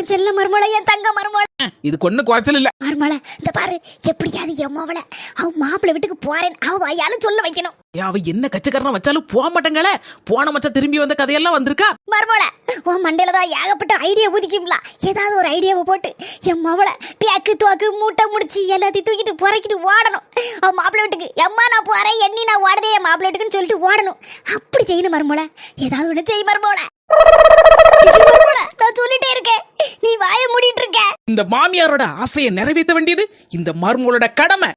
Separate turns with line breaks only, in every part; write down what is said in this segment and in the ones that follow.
என் செல்ல மருமலை என் தங்க மருமலை
இதுக்கு ஒண்ணு குறைச்சல் இல்ல.
மருமலை இந்த பாரு எப்படியாவது என் மவளை அவ மாப்பிள்ளை வீட்டுக்கு போறேன். அவ வாயாலும் சொல்ல வைக்கணும்.
அவ என்ன கச்சக்காரனா வச்சாலும் போக மாட்டேங்களே. போன மச்சா திரும்பி வந்த கதையெல்லாம் வந்திருக்கா?
மருமலை உன் மண்டையில தான் ஏகப்பட்ட ஐடியா ஊதிக்கும்ல. ஏதாவது ஒரு ஐடியாவை போட்டு என் மவளை பேக்கு தோக்கு மூட்டை முடிச்சு எல்லாத்தையும் தூக்கிட்டு புறக்கிட்டு ஓடணும். அவன் மாப்பிள்ளை வீட்டுக்கு எம்மா நான் போறேன். எண்ணி நான் ஓடதே என் மாப்பிள்ளை வீட்டுக்குன்னு சொல்லிட்டு ஓடணும். அப்படி செய்யணும் மருமலை ஏதாவது ஒண்ணு செய் மருமலை நான் சொல்லிட்டே இருக்கேன் நீ வாயை மூடிட்டு இருக்க
இந்த மாமியாரோட ஆசையை நிறைவேற்ற வேண்டியது இந்த மருமகளோட கடமை.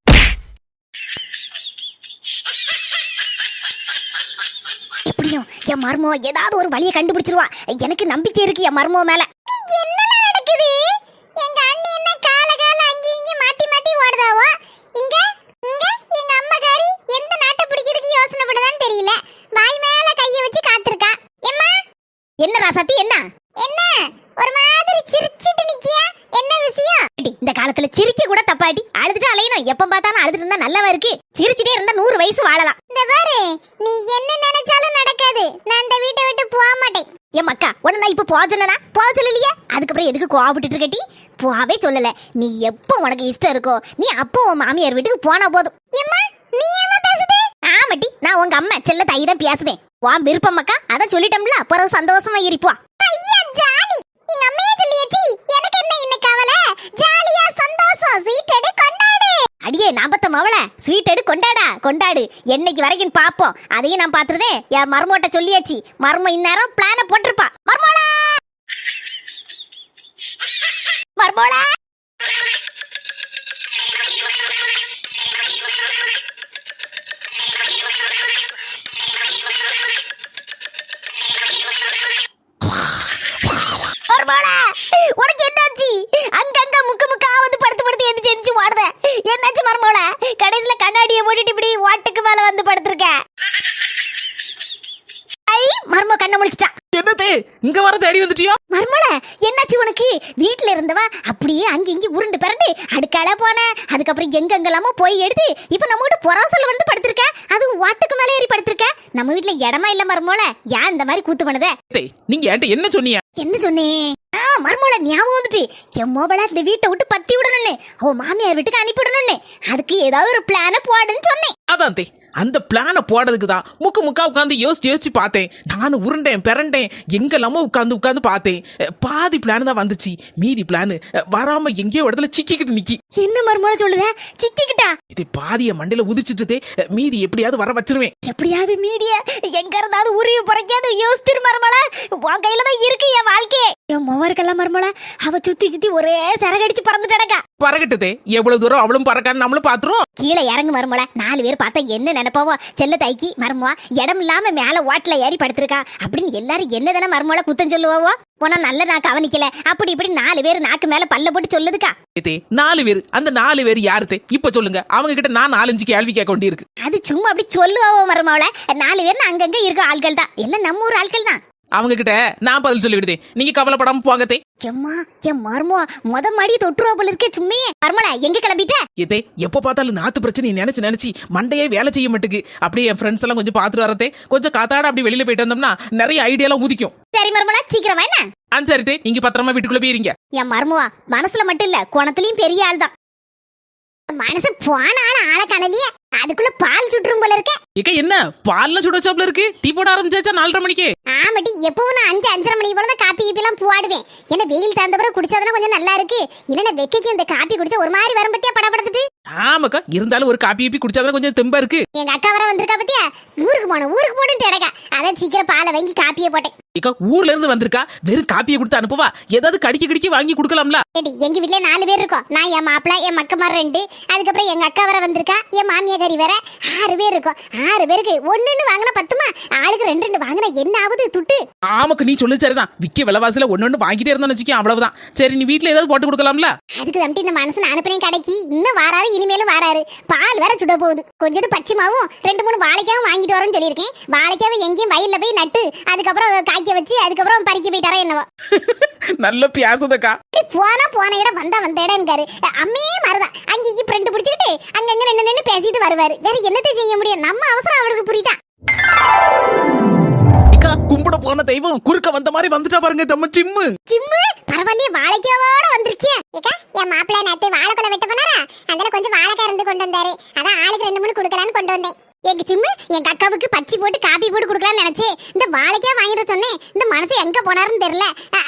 எப்படியும் என் மர்மோ ஏதாவது ஒரு வழியை கண்டுபிடிச்சிருவா. எனக்கு நம்பிக்கை இருக்கு என் மர்மோ மேல. என்னலாம் நடக்குது? எங்க அண்ணி என்ன கால கால அங்க இங்க மாத்தி மாத்தி ஓடுதாவோ? இங்க இங்க எங்க அம்மாகாரி எந்த நாட்டை பிடிக்கிறதுக்கு யோசனை பண்ணுதான்னு தெரியல. வாய் மேல கைய வச்சு காத்திருக்கா. எம்மா? என்னடா சத்தி என்ன? என்ன? ஒரு மாதிரி சிரிச்சிட்டு நிக்கியா? என்ன விஷயம்? இந்த காலத்துல சிரிக்க கூட தப்பாடி அழுதுட்டு அலையணும். எப்ப பார்த்தாலும் அழுதுட்டு இருந்தா நல்லவா இருக்கு? சிரிச்சிட்டே இருந்தா நூறு வயசு வாழலாம். இந்த பாரு நீ என்ன நினைச்சாலும் நடக்காது. நான் இந்த வீட்டை விட்டு போக மாட்டேன். என் மக்கா உன்னை நான் இப்ப சொன்னா போக சொல்லலையே? அதுக்கப்புறம் எதுக்கு கோவப்பட்டு இருக்கட்டி? போவே சொல்லல. நீ எப்போ உனக்கு இஷ்டம் இருக்கோ நீ அப்போ உன் மாமியார் வீட்டுக்கு போனா போதும். எம்மா நீ ஏமா பேசுது? ஆமாட்டி நான் உங்க அம்மா செல்ல தாய் தான் பேசுதேன் உன் விருப்பம் மக்கா அதான் சொல்லிட்டோம்ல பிறகு சந்தோஷமா இருப்பா. ஐயா ஜாலி. எங்க அம்மையே சொல்லியாச்சி. எனக்கு என்ன இன்னைக்கு கவலை? ஜாலியா சந்தோஷம். ஸ்வீட் எடு கொண்டாடு. அடியே நாபத்த மவள ஸ்வீட் எடு கொண்டாடா. கொண்டாடு. என்னைக்கு வரைக்கும் பாப்போம் அதையும் நான் பாத்துறதே என் மர்மோட்ட சொல்லியாச்சு. மர்மம் இந்நேரம் பிளான போட்டிருப்பா. மர்மோல மர்மோல மர்மோல உனக்கு என்னாச்சு அங்கங்க முக்கு முக்கா வந்து படுத்து படுத்து எந்திரிச்சு எந்திரிச்சு ஓடுத என்னாச்சு மர்மோல கடைசில கண்ணாடியை போட்டுட்டு இப்படி வாட்டுக்கு மேல வந்து படுத்திருக்க ஐ மர்மோ கண்ணை முழிச்சிட்டா
என்னது இங்க வர தேடி வந்துட்டியோ
மர்மல என்னாச்சு உனக்கு? வீட்ல இருந்தவ? அப்படியே அங்க இங்க உருண்டு பிறண்டு அடுக்கால போன. அதுக்கப்புறம் எங்கெங்கெல்லாமோ போய் எடுத்து இப்ப நம்ம வீட்டு புறாசல் வந்து படுத்திருக்க. அதுவும் வாட்டுக்கு மேல ஏறி படுத்திருக்க. நம்ம வீட்ல இடமா இல்ல மர்மோல ஏன் இந்த மாதிரி கூத்து பண்ணுத?
நீங்க என்கிட்ட என்ன சொன்னீங்க?
என்ன சொன்னேன் ஆ மர்மோல ஞாபகம் வந்துட்டு என் மோபல இந்த வீட்டை விட்டு பத்தி விடணும்னு. அவ மாமியார் வீட்டுக்கு அனுப்பிவிடணும்னு அதுக்கு ஏதாவது ஒரு பிளான போடுன்னு சொன்னேன்.
அதான் தே அந்த பிளானை போடுறதுக்கு தான் முக்கு முக்கா உட்காந்து யோசிச்சு யோசிச்சு பார்த்தேன். நானும் உருண்டேன் பிறண்டேன் எங்கெல்லாமோ உட்காந்து உட்காந்து பார்த்தேன். பாதி பிளான் தான் வந்துச்சு. மீதி பிளான் வராம எங்கேயோ இடத்துல சிக்கிக்கிட்டு நிக்கி.
என்ன மர்மோல சொல்லுத? சிக்கிக்கிட்டா?
இது பாதிய மண்டையில உதிச்சுட்டு மீதி எப்படியாவது வர வச்சிருவேன்.
எப்படியாவது மீடிய எங்க இருந்தாவது உருவி புறைக்காது யோசிச்சிரு மருமல உன் கையில தான் இருக்கு என் வாழ்க்கையே என் மொவருக்கெல்லாம் மருமல அவ சுத்தி சுத்தி ஒரே சரகடிச்சு பறந்துட்டு கிடக்கா
பறக்கட்டுதே எவ்வளவு தூரம் அவளும் பறக்கான்னு நம்மளும் பாத்துரும்
கீழே இறங்கு மருமல நாலு பேர் பார்த்தா என்ன நினைப்பாவோ செல்ல தைக்கி மருமவா இடம் இல்லாம மேல ஓட்டல ஏறி படுத்திருக்கா அப்படின்னு எல்லாரும் என்னதானே மருமல குத்தம் சொல்லுவாவோ? போனா நல்ல நான் கவனிக்கல. அப்படி இப்படி நாலு பேர் நாக்கு மேல பல்ல போட்டு சொல்லுதுக்கா.
ஏத்தே நாலு பேர் அந்த நாலு பேர் யாருத்தே? இப்ப சொல்லுங்க. அவங்க கிட்ட நான் நாலஞ்சு கேள்வி கேட்க வேண்டியிருக்கு.
அது சும்மா அப்படி சொல்லுவாவோ மருமவள? நாலு பேர் அங்கங்க இருக்க ஆட்கள் தான் எல்லாம் நம்ம ஊர் ஆட்கள் தான்
அவங்க கிட்ட நான் பதில் சொல்லிவிடுதே. நீங்க கவலைப்படாம போங்கத்தே
எம்மா என் மருமோ முத மாடி தொட்டுருவா போல இருக்கே சும்மையே மருமல எங்க கிளம்பிட்ட?
இதே எப்ப பார்த்தாலும் நாத்து பிரச்சனையை நினைச்சு நினைச்சு மண்டையே வேலை செய்ய மாட்டுக்கு. அப்படியே என் ஃப்ரெண்ட்ஸ் எல்லாம் கொஞ்சம் பாத்துட்டு வரதே. கொஞ்சம் காத்தாட அப்படி வெளியில போயிட்டு வந்தோம்னா நிறைய ஐடியாலாம் உதிக்கும்.
சரி மருமலா சீக்கிரம் என்ன?
ஆ சரித்தே நீங்க பத்திரமா வீட்டுக்குள்ள போயிருங்க.
என் மருமவா மனசுல மட்டும் இல்ல குணத்துலயும் பெரிய ஆள் தான் மனசு போன ஆள ஆள காணலையே. அதுக்குள்ள பால் சுற்றும் போல இருக்க.
இக்க என்ன? பால்ல சுட சாப்ல இருக்கு? டீ போட ஆரம்பிச்சாச்சா நாலரை மணிக்கு?
ஆமாட்டி எப்பவும் நான் அஞ்சு அஞ்சரை மணி போல தான் காப்பி கீப்பி எல்லாம் போடுவேன். ஏன்னா வெயில் தகுந்த பிறகு குடிச்சாதானே கொஞ்சம் நல்லா இருக்கு. இல்லைன்னா வெக்கைக்கு இந்த காப்பி குடிச்சா ஒரு மாதிரி வரும் பத்தியா படப்படுத்துட்டு
ஆமாக்கா இருந்தாலும் ஒரு காப்பி கீப்பி குடிச்சாதான் கொஞ்சம் தெம்பா இருக்கு.
எங்க அக்கா வர வந்திருக்கா பத்தியா? ஊருக்கு போனோம் ஊருக்கு இடக்கா அதான் சீக்கிரம் பாலை வாங்கி காப்பியை போட்டேன்.
இக்கா ஊர்ல இருந்து வந்திருக்கா? வெறும் காப்பியை கொடுத்து அனுப்புவா? ஏதாவது கடிக்க கடிக்க வாங்கி கொடுக்கலாம்ல?
எங்க வீட்ல நாலு பேர் இருக்கோம். நான் என் மாப்பிள்ள என் மக்கமார் ரெண்டு. அதுக்கப்புறம் எங்க அக்கா வர வந்திருக்கா. என் மாமியாரி வேற ஆறு பேர் இருக்கோம். ஆறு பேருக்கு ஒண்ணுன்னு வாங்கினா பத்துமா? ஆளுக்கு ரெண்டு ரெண்டு வாங்கினா என்ன ஆகுது? துட்டு.
ஆமாக்கு நீ சொல்லு சரிதான். விக்க விலைவாசில ஒன்னு ஒண்ணு வாங்கிட்டே இருந்தோம்னு வச்சுக்கோ அவ்வளவுதான். சரி நீ வீட்ல ஏதாவது போட்டு கொடுக்கலாம்ல?
அதுக்கு தம்பி இந்த மனசு அனுப்புறேன் கடைக்கு. இன்னும் வாராரு இனிமேலும் வாராரு. பால் வேற சுட போகுது. கொஞ்சோண்டு பச்சை மாவும் ரெண்டு மூணு வாழைக்காவும் வாங்கிட்டு வரேன்னு சொல்லியிருக்கேன். வாழைக்காவை எங்கேயும் வயல்ல போய் நட்டு அதுக்கப்புறம் காய்க்க வச்சு அதுக்கப்புறம் பறிக்க போயிட்டாரா என்னவா.
நல்ல பியாசதக்கா.
போனா போன இடம் வந்தா வந்த இடம்ங்காரு. அம்மே மாதிரிதான் அங்கேயும் ஃப்ரெண்டு பிடிச்சிக்கிட்டு அங்கங்க நின்று நின்று பேசிட்டு வருவாரு. வேற என்னத்தை செய்ய முடியும்? நம்ம அவசரம் அவருக்கு புரியுதா?
கும்பிட போன தெய்வம் குறுக்க வந்த மாதிரி வந்துட்டா பாருங்க நம்ம சிம்மு
சிம்மு பரவாயில்லையே
வாழைக்காவோட வந்திருக்கியே. ஏக்கா என் மாப்பிள்ளை நேத்து வாழைக்குள்ள வெட்ட போனாரா? அதனால கொஞ்சம்
வாழைக்காய்
இருந்து கொண்டு வந்தாரு. அதான் ஆளுக்கு ரெண்டு மூணு கொடுக்கலான்னு கொண்டு வந்தேன். எங்க சிம்மு எங்க அக்காவுக்கு பச்சி போட்டு காபி போட்டு கொடுக்கலாம்னு நினைச்சேன் இந்த வாழைக்காய் வாங்கிட்டு சொன்னேன். இந்த மனசு எங்க போனாருன்னு தெரியல.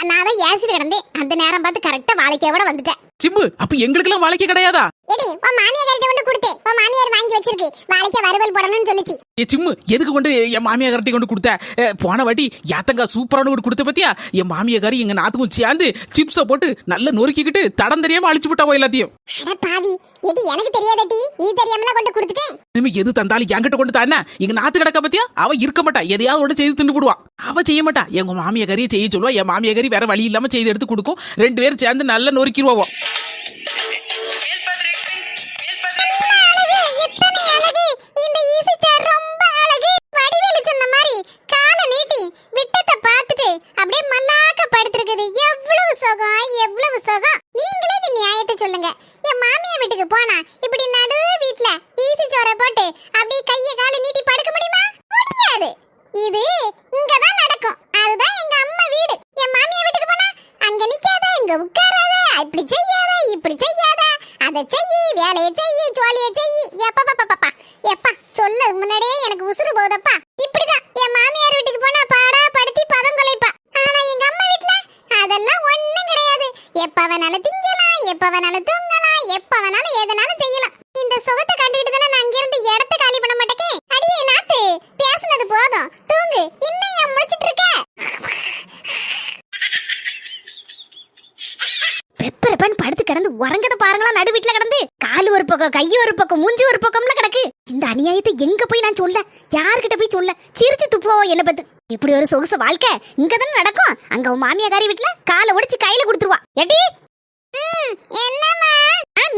நான் தான் ஏசிட்டு கிடந்தேன். அந்த நேரம் பார்த்து கரெக்டா வாழைக்காயோட வந்துட்டேன்.
சிம்மு அப்ப எங்களுக்கெல்லாம் வாழைக்க கிடையாதா?
எடி உன் மாமியார் கிட்ட கொண்டு கொடுத்தேன் உன் மாமியார் வாங்கி வச்சிருக்கு. வாழைக்காய் வறுவல் போடணும்னு சொல்லிச்சு.
ஏ சிம்மு எதுக்கு கொண்டு என் மாமியா கரட்டி கொண்டு கொடுத்த? ஏ, போன வாட்டி யாத்தங்கா சூப்பரான ஒரு கொடுத்த பத்தியா? என் மாமியா கறி எங்க நாத்துக்கும் சேர்ந்து சிப்ஸை போட்டு நல்லா நொறுக்கிக்கிட்டு தடம் தெரியாம அழிச்சு விட்டாவோ எல்லாத்தையும்?
அட பாவி. எடி எனக்கு தெரியாதடி இது தெரியாமல கொண்டு கொடுத்துட்டேன்.
இனிமே எது தந்தாலும் என்கிட்ட கொண்டு தானே எங்க நாத்து கிடக்க பத்தியா? அவ இருக்க மாட்டா. எதையாவது ஒன்று செய்து தின்னு போடுவா. அவ செய்ய மாட்டா. எங்க மாமியா கறியை செய்ய சொல்லுவா. என் மாமியா கறி வேற வழி இல்லாம செய்து எடுத்து கொடுக்கும். ரெண்டு பேரும் சேர்ந்து நல்லா நொறுக்கிடுவோம்
இப்படி செய்யாத இப்படி செய்யாத அதை செய்யி வேலையை செய்யி எப்பப்பா எப்பா சொல்ல முன்னாடியே எனக்கு உசுறு போகுதப்பா இப்படிதான் என் மாமியார் வீட்டுக்கு போனா பாடா படுத்தி பதம் கொலைப்பா ஆனா எங்க அம்மா வீட்ல அதெல்லாம் ஒண்ணும் கிடையாது எப்ப வேணாலும் திங்கலாம் எப்ப வேணாலும் தூங்கலாம் எப்ப வேணாலும் எதனாலும் செய்யலாம் இந்த சுகத்தை கண்டுகிட்டு தானே நான் அங்கிருந்து இடத்த காலி பண்ண மாட்டேன் அடியே நாத்து பேசுனது போதும் தூங்கு இன்னும் ஏன் முழிச்சிட்டு இருக்க பெப்பரப்பன் படுத்து கிடந்து உறங்கத பாருங்களா நடு வீட்ல கிடந்து. கால் ஒரு பக்கம் கை ஒரு பக்கம் மூஞ்சி ஒரு பக்கம்ல கிடக்கு. இந்த அநியாயத்தை எங்க போய் நான் சொல்ல? யார்கிட்ட போய் சொல்ல? சிரிச்சு துப்புவோம் என்ன பத்து இப்படி ஒரு சொகுசு வாழ்க்கை இங்க தானே நடக்கும். அங்க உன் மாமியாக்காரி வீட்ல காலை உடைச்சு கையில கொடுத்துருவா. எடி என்னம்மா?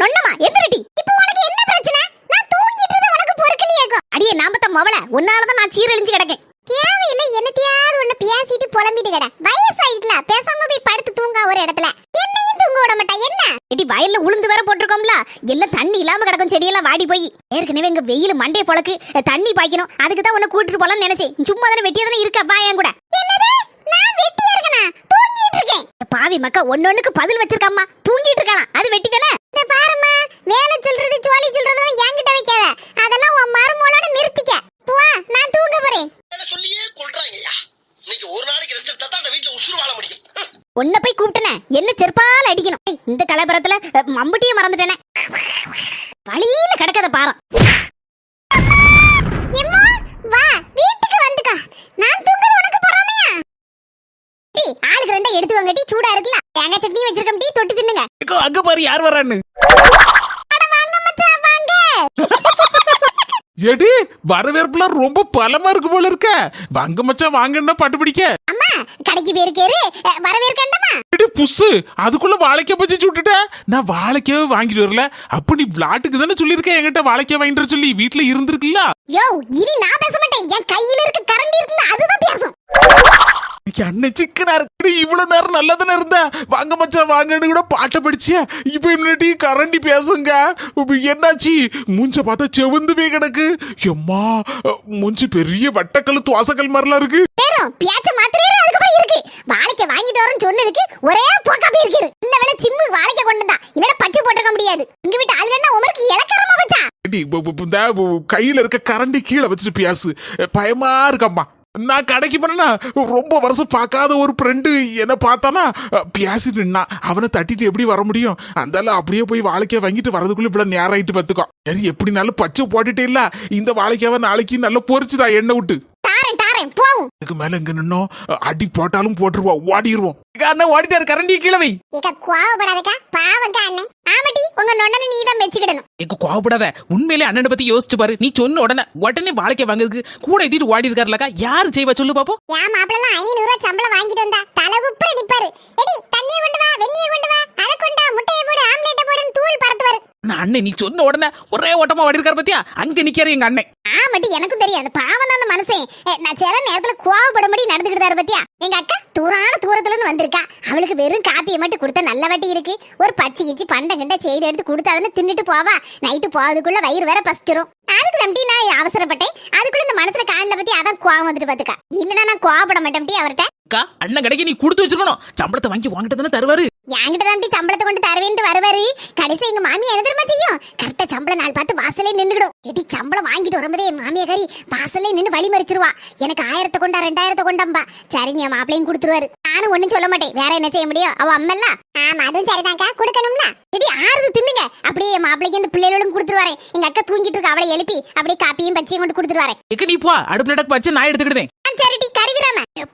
நொன்னமா எந்திரடி இப்போ உனக்கு என்ன பிரச்சனை? நான் தூங்கிட்டு இருந்தது உனக்கு பொறுக்கலையேக்கும் அடியே நாமத்த மவள. உன்னாலதான் நான் சீரழிஞ்சு கிடக்கேன். தேவையில்லை என்னத்தையாவது ஒண்ணு பேசிட்டு புலம்பிட்டு கிட. வயசாயிட்டுல பேசாம போய் படுத்து தூங்க ஒரு இடத்துல என்னையும் தூங்க விட மாட்டா என்ன இடி வயல்ல உளுந்து வேற போட்டிருக்கோம்ல எல்லாம் தண்ணி இல்லாம கிடக்கும் செடியெல்லாம் வாடி போய் ஏற்கனவே இங்க வெயில் மண்டே பொழக்கு தண்ணி பாய்க்கணும். அதுக்கு தான் உன்னை கூட்டிட்டு போலாம்னு நினைச்சேன். சும்மா தானே வெட்டியா தானே இருக்க? வா என் கூட. என்னது? நான் வெட்டியா இருக்கனா? தூங்கிட்டு இருக்கேன். பாவி மக்கா ஒன்னொன்னுக்கு பதில் வச்சிருக்கம்மா. தூங்கிட்டு இருக்கலாம் அது வெட்டி தானே பாரும்மா வேலை சொல்றது ஜோலி சொல்றதெல்லாம் என்கிட்ட வைக்காத. அதெல்லாம் உன் மருமகளோட நிறுத்திக்க. போ நான் தூங்க போறேன்.
சொல்லியே கொள்றாங்கய்யா இன்னைக்கு ஒரு நாளைக்கு ரெஸ்ட் எடுத்தா தான் அந்த வீட்டுல உசுறு வாழ முடியும்.
உன்னை போய் கூப்பிட்டனே. என்ன செருப்பால் அடிக்கணும்? இந்த கலபரத்துல அஹ், மம்புட்டியே மறந்துட்டேனே வழியில கிடக்கத பாரு வா வீட்டுக்கு வந்துக்கா நான் தூங்குறது உனக்கு பொறாமையா டீ ஆளுக்கு ரெண்டா எடுத்துக்கோங்க டீ சூடா இருக்குல்ல தேங்காய் சட்னி வச்சிருக்கோம் டீ
ஏக்கோ, அங்க பாரு யார் வரான்னு.
அட வாங்க மச்சான் வாங்க
எடி வரவேற்புலாம் ரொம்ப பலமா இருக்கு போல இருக்க. வாங்க மச்சான் வாங்கன்னா பட்டு பிடிக்க?
அம்மா கடைக்கு பேருக்கேரு வரவேற்கண்டமா
எடி புஸ்ஸு அதுக்குள்ள வாழைக்காய் பச்சி சுட்டுட்ட. நான் வாழைக்காவே வாங்கிட்டு வரல. அப்ப நீ விளாட்டுக்கு தானே சொல்லியிருக்க? என்கிட்ட வாழைக்காய் வாங்கிட்டு வர சொல்லி வீட்டுல இருந்திருக்குல்ல?
யோ இனி நான் பேச மாட்டேன். என் கையில இருக்க கரண்டி இருக்குல்ல அதுதான் பேசும்.
அண்ணன் சிக்கனா இருக்கு இவ்வளவு நேரம் நல்லா தானே இருந்த? வாங்க மச்சான் வாங்கன்னு கூட பாட்டை படிச்சியா இப்ப முன்னாடி கரண்டி பேசுங்க? என்னாச்சு? மூஞ்ச பார்த்தா செவந்து போய் கிடக்கு. எம்மா மூஞ்சி பெரிய வட்டக்கல் துவாசக்கல் மாதிரிலாம் இருக்கு.
பியாச்ச மாத்திரையே அதுக்கப்புறம் இருக்கு. வாழைக்க வாங்கிட்டு வரேன்னு சொன்னதுக்கு ஒரே போக்கா போயிருக்காரு இல்ல வேலை சிம்மு வாழைக்க கொண்டு வந்தா. இல்லனா பச்சை போட்டிருக்க முடியாது. எங்க வீட்டு ஆளுன்னா உமருக்கு இலக்கரமா வச்சா
கையில இருக்க கரண்டி கீழே வச்சுட்டு பேசு பயமா இருக்கம்மா. நான் கடைக்கு போனேன்னா ரொம்ப வருஷம் பார்க்காத ஒரு ஃப்ரெண்டு என்ன பார்த்தானா பேசி நின்னா அவனை தட்டிட்டு எப்படி வர முடியும்? அந்தால அப்படியே போய் வாழைக்காய் வாங்கிட்டு வரதுக்குள்ள இவ்வளவு நேரம் ஆயிட்டு பார்த்துக்கோ. சரி எப்படினாலும் பச்சை போட்டுட்டே இல்ல. இந்த வாழைக்காவை நாளைக்கு நல்லா பொரிச்சுதா எண்ணெய் விட்டு. இதுக்கு மேல இங்க நின்னோம் அடி போட்டாலும் போட்டுருவோம் ஓடிடுவோம்
அண்ணன் ஓடிட்டாரு கரண்டியை கீழே வை.
இக்க கோவப்படாதக்கா பாவங்க அண்ணே. ஆமாட்டி உங்க நொண்ணனை நீ தான் மெச்சுக்கிடணும்.
எங்க கோவப்படாத உண்மையிலே அண்ணனை பத்தி யோசிச்சு பாரு. நீ சொன்ன உடனே உடனே வாழைக்காய் வாங்குறதுக்கு கூட ஏத்திட்டு ஓடி இருக்காருலக்கா யாரு செய்வா சொல்லு பாப்போம்.
என் மாப்பிள்ளலாம் ஐநூறு ரூபாய் சம்பளம் வாங்கிட்டு வந்தா தலை உப்புற நிப்பாரு. எடி தண்ணியை கொண்டு வா வெந்நியை கொண்டு வா.
நான் அண்ணன் நீ சொன்ன உடனே ஒரே ஓட்டமா ஓடி பத்தியா? அங்க நிக்காரு எங்க அண்ணன்
ஆமாட்டி எனக்கும் தெரியும். அந்த பாவம் தான் அந்த மனுஷன். நான் சில நேரத்துல கோவப்படும்படி நடந்துக்கிட்டாரு பத்தியா? எங்க அக்கா தூரான தூரத்துல இருந்து வந்திருக்கா. அவளுக்கு வெறும் காப்பியை மட்டும் கொடுத்தா நல்ல வட்டி இருக்கு. ஒரு பச்சை கிச்சி பண்டம் கிண்ட செய்தி எடுத்து கொடுத்தாதுன்னு தின்னுட்டு போவா. நைட்டு போவதுக்குள்ள வயிறு வேற பசிச்சிரும். அதுக்கு நம்பி நான் அவசரப்பட்டேன். அதுக்குள்ள இந்த மனசுல காணல பத்தி அவ கோவம் வந்துட்டு பாத்துக்கா. இல்லனா நான் கோவப்பட மாட்டேன் அவர்கிட்ட
அக்கா அண்ணன் கடைக்கு நீ கொடுத்து வச்சிருக்கணும். சம்பளத்தை வாங்கி வாங்கிட்டு தானே தருவாரு.
என்கிட்ட தான் சம்பளத்தை கொண்டு தருவேன்ட்டு வருவாரு. கடைசி எங்க மாமி என்ன தெரியுமா செய்யும்? கரெக்டா சம்பள நாள் பார்த்து வாசலே நின்னுடும் எடி
சம்பளம் வாங்கிட்டு வரும்போதே என் மாமியாரி வாசல்ல நின்னு வழி மறிச்சிருவா. எனக்கு ஆயிரத்தை கொண்டா ரெண்டாயிரத்தை கொண்டாம்பா. சரிங்க மாப்பிளையும் கொடுத்துருவாரு. நானும் ஒண்ணும் சொல்ல மாட்டேன். வேற என்ன செய்ய முடியும்? அவ அம்மல்ல. ஆமா அதுவும் சரிதான்க்கா. கொடுக்கணும்ல. இடி ஆறுது தின்னுங்க. அப்படியே மாப்பிளைக்கு இந்த பிள்ளைகளும் கொடுத்துருவாரு எங்க அக்கா தூங்கிட்டு இருக்கா அவளை எழுப்பி அப்படியே காப்பியும் பச்சையும் கொண்டு கொடுத்துருவாரு
எக்க நீ போ. அடுப்புல இடக்கு வச்சு நான் எடுத்துக்கிட்டேன்
கருவிராம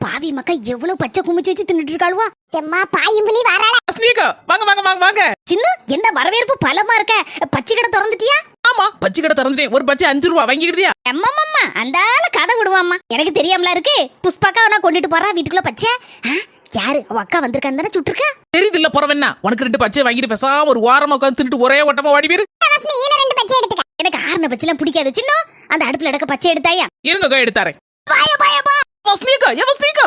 பாவி மக்கா எவ்வளவு பச்சை குமிச்சு வச்சு தின்னுட்டு இருக்காளுவா? செம்மா பாயும் புலி வராள.
அஸ்னிகா வாங்க வாங்க வாங்க வாங்க.
சின்ன என்ன வரவேற்பு பலமா இருக்க? பச்சை கடை திறந்துட்டியா?
ஆமா பச்சை கடை திறந்துட்டேன். ஒரு பச்சை அஞ்சு ரூபா வாங்கிக்கிட்டியா?
அம்மாம்மா அந்த ஆள கதை விடுவாம்மா. எனக்கு தெரியாமல இருக்கு? புஷ்பாக்கா வேணா கொண்டுட்டு போறா வீட்டுக்குள்ள பச்சை. யாரு? அவ அக்கா வந்திருக்கான்னு தானே சுட்டிருக்கா?
தெரியுது இல்ல போறவன்னா உனக்கு ரெண்டு பச்சை வாங்கிட்டு பேசாம ஒரு வாரமா உட்காந்து தின்னுட்டு ஒரே ஓட்டமா ஓடி போயிரு.
ரெண்டு பச்சை எடுத்துக்க. எனக்கு ஆறுன பச்சைலாம் பிடிக்காது. சின்ன அந்த அடுப்புல எடுக்க பச்சை எடுத்தாயா?
இருங்க எடுத்தாரேன் வஸ்னிகா ஏ வஸ்னிகா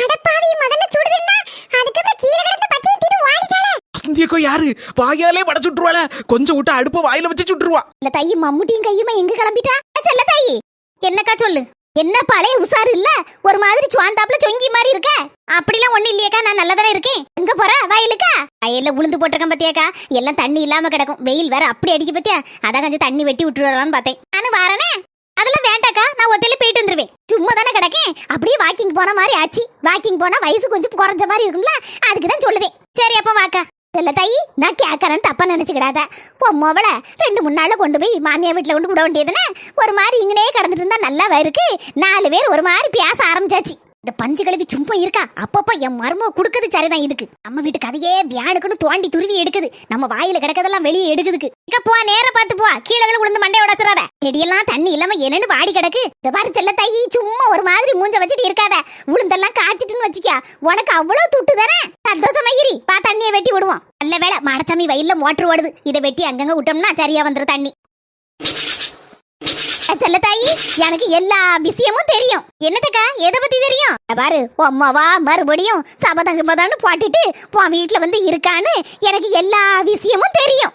அடப்பாவி முதல்ல சுடுதுன்னா அதுக்கப்புறம் கீழே கிடந்த பச்சையை தீட்டு ஓடிச்சாளே
வசந்தியக்கோ யாரு? வாயாலே வட சுட்டுருவாள. கொஞ்சம் விட்டு அடுப்ப வாயில வச்சு சுட்டுருவா.
இல்ல தாயி மம்முட்டியும் கையுமா எங்க கிளம்பிட்டா? செல்ல தாயி. என்னக்கா சொல்லு? என்ன பழைய உசாரு இல்ல? ஒரு மாதிரி சுவாந்தாப்புல சொங்கி மாதிரி இருக்க? அப்படிலாம் ஒண்ணு இல்லையக்கா நான் நல்லதானே இருக்கேன். எங்க போற? வயலுக்கா? வயல்ல உளுந்து போட்டிருக்கேன் பத்தியாக்கா. எல்லாம் தண்ணி இல்லாம கிடக்கும். வெயில் வேற அப்படி அடிக்க பத்தியா? அதான் கொஞ்சம் தண்ணி வெட்டி விட்டுறலாம்னு பார்த்தேன். நானும் வரனே. அதெல்லாம் வேண்டாக்கா நான் ஒத்தையில போயிட்டு வந்துருவேன். சும்மா தானே கிடக்கேன். அப்படியே வாக்கிங் போன மாதிரி ஆச்சு. வாக்கிங் போனா வயசு கொஞ்சம் குறைஞ்ச மாதிரி இருக்கும்ல அதுக்கு தான் சொல்லுவேன். சரி அப்ப வாக்கா. இல்ல தாயி நான் கேட்கறேன்னு தப்பா நினைச்சுக்கிடாத. உன் மொவளை ரெண்டு மூணு நாள்ல கொண்டு போய் மாமியா வீட்டுல கொண்டு விட வேண்டியதுன்னு ஒரு மாதிரி இங்கனே கடந்துட்டு இருந்தா நல்லா இருக்கு நாலு பேர் ஒரு மாதிரி பேச ஆரம்பிச்சாச்சு. இந்த பஞ்சு கழுவி சும்மா இருக்கா? அப்பப்போ என் மருமக குடுக்குது சரிதான் இதுக்கு. நம்ம வீட்டு கதையே வியானுக்குன்னு தோண்டி துருவி எடுக்குது. நம்ம வாயில கிடக்கதெல்லாம் வெளியே எடுக்குதுக்கு. இக்க போ நேர பார்த்து போ. கீழே கீழே விழுந்து மண்டைய உடச்சிடாத. செடியெல்லாம் தண்ணி இல்லாம என்னன்னு வாடி கிடக்கு. இந்த பாரு செல்ல தாயி சும்மா ஒரு மாதிரி மூஞ்ச வச்சுட்டு இருக்காத. உளுந்தெல்லாம் காய்ச்சிட்டுன்னு வச்சுக்கியா. உனக்கு அவ்வளவு துட்டு தானே? சந்தோஷமா இரி. பா தண்ணியை வெட்டி விடுவோம். நல்ல வேலை மாடச்சாமி வயல்ல மோட்டர் ஓடுது. இதை வெட்டி அங்கங்க விட்டோம்னா சரியா வந்துடும் தண்ணி. செல்ல தாயி எனக்கு எல்லா விஷயமும் தெரியும். என்னதுக்கா? எதை பத்தி தெரியும்? பாரு அம்மாவா மறுபடியும் சபதங்க பதான்னு போட்டுட்டு உன் வீட்டுல வந்து இருக்கான்னு எனக்கு எல்லா விஷயமும் தெரியும்.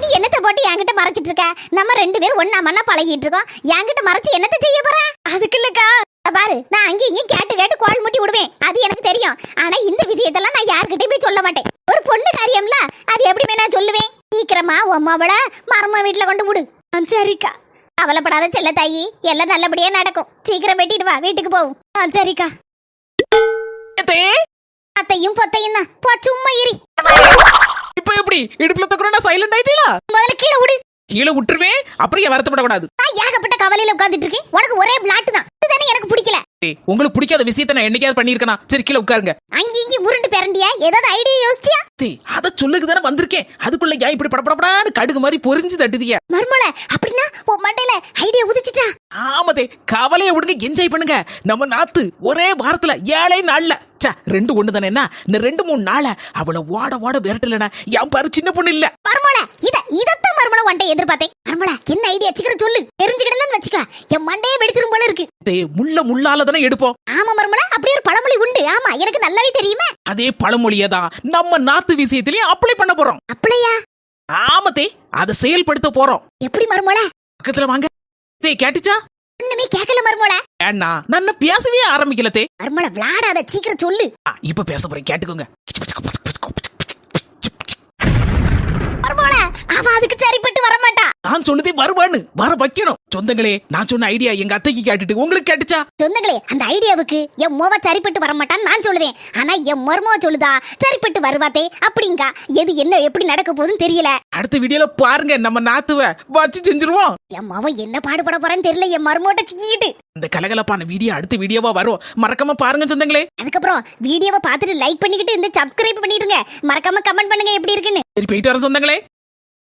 நீ என்னத்தை போட்டு என்கிட்ட மறைச்சிட்டு இருக்க? நம்ம ரெண்டு பேரும் ஒன்னா மண்ணா பழகிட்டு இருக்கோம். என்கிட்ட மறைச்சு என்னத்த செய்ய போற? அதுக்கு இல்லக்கா. பாரு நான் அங்கேயும் இங்கேயும் கேட்டு கேட்டு கோல் முட்டி விடுவேன். அது எனக்கு தெரியும். ஆனா இந்த விஷயத்தெல்லாம் நான் யார்கிட்டயும் போய் சொல்ல மாட்டேன். ஒரு பொண்ணு காரியம்ல அது எப்படிமே நான் சொல்லுவேன். சீக்கிரமா உன் அம்மாவள மரும வீட்டுல கொண்டு விடு. ஆ, சரிக்கா. கவலைப்படாத செல்ல தாயி. எல்லாம் நல்லபடியா நடக்கும். சீக்கிரம் வெட்டிட்டு வா. வீட்டுக்கு போவோம். ஆ, சரிக்கா. அத்தையும் பொத்தையும் தான். போ சும்மா இரி.
இப்ப எப்படி? இடுப்புல தக்குறா சைலண்ட் ஆயிட்டீங்களா?
முதல்ல கீழே விடு.
கீழே விட்டுருவேன். அப்புறம் ஏன் வருத்தப்படக்கூடாது?
நான் ஏகப்பட்ட கவலையில உட்கார்ந்துட்டு இருக்கேன். உனக்கு ஒரே பிளாட் தான். இதுதானே எனக்கு பிடிக்கல.
உங்களுக்கு பிடிக்காத விஷயத்த நான் என்னைக்காவது பண்ணிருக்கனா சரி கீழே உட்காருங்க.
அங்கி இங்கி உருண்டு பிறண்டியா? ஏதாவது ஐடியா யோசிச்சியா?
டேய், அத சொல்லுக்கு தானே வந்திருக்கேன். அதுக்குள்ள ஏன் இப்படி படப்படப்படான்னு கடுகு மாதிரி பொரிஞ்சு தட்டுதியா.
மர்மல அப்படின்னா உன் மண்டையில ஐடியா உதிச்சிட்டா
ஆமதே கவலையை விடுங்க என்ஜாய் பண்ணுங்க. நம்ம நாத்து ஒரே வாரத்துல ஏழை நாள்ல ச்சே, ரெண்டு ஒண்ணு தானே என்ன? இந்த ரெண்டு மூணு நாள அவளை ஓட ஓட விரட்டலனா என் பாரு சின்ன பொண்ணு இல்ல.
மர்மல இத இதத்தான் மர்மல உன்ட்ட எதிர்பார்த்தேன். மர்மல என்ன ஐடியா சீக்கிரம் சொல்லு. தெரிஞ்சுக்கிடலன்னு வச்சுக்க. என் மண்டையே வெடிச்சிரும் போல இருக்கு.
டேய், முள்ள முள்ளால தானே எடுப்போம்.
ஆமா மர்மல அப்படியே ஒரு பழமொழி உண்டு. ஆமா எனக்கு நல்லாவே தெரியுமே.
அதே பழமொழியை தான் நம்ம நாத்து விஷயத்திலயும் அப்ளை பண்ண போறோம்.
அப்படியா?
ஆமத்தே அதை செயல்படுத்த போறோம்.
எப்படி மர்மல
பக்கத்துல வாங்க. டேய் கேட்டுச்சா?
ஒண்ணுமே கேட்கல மர்மல
ஏன்னா நான் பேசவே ஆரம்பிக்கல தே
மர்மல விளாடாத சீக்கிரம் சொல்லு.
இப்ப பேச போறேன் கேட்டுக்கோங்க.
அவ அதுக்கு சரிப்பட்டு வர மாட்டா
நான் சொன்னதே வருவான்னு. வர வைக்கணும். சொந்தங்களே நான் சொன்ன ஐடியா எங்க அத்தைக்கு கேட்டுட்டு உங்களுக்கு கேட்டுச்சா?
சொந்தங்களே அந்த ஐடியாவுக்கு என் மோவ சரிப்பட்டு வர மாட்டான்னு நான் சொல்லுவேன் ஆனா என் மர்மவ சொல்லுதா சரிப்பட்டு வருவாத்தே அப்படிங்கா. எது என்ன எப்படி நடக்க போகுதுன்னு தெரியல.
அடுத்த வீடியோல பாருங்க நம்ம நாத்துவ. வச்சு செஞ்சிருவோம்.
என் மவ என்ன பாடுபட போறான்னு தெரியல என் மர்மோட்ட சிக்கிட்டு
இந்த கலகலப்பான வீடியோ அடுத்த வீடியோவா வரும். மறக்காம பாருங்க சொந்தங்களே.
அதுக்கப்புறம் வீடியோவை பார்த்துட்டு லைக் பண்ணிக்கிட்டு இந்த சப்ஸ்கிரைப் பண்ணிடுங்க. மறக்காம கமெண்ட் பண்ணுங்க எப்படி இருக்குன்னு.
சரி போயிட்டு வர சொந்தங்களே.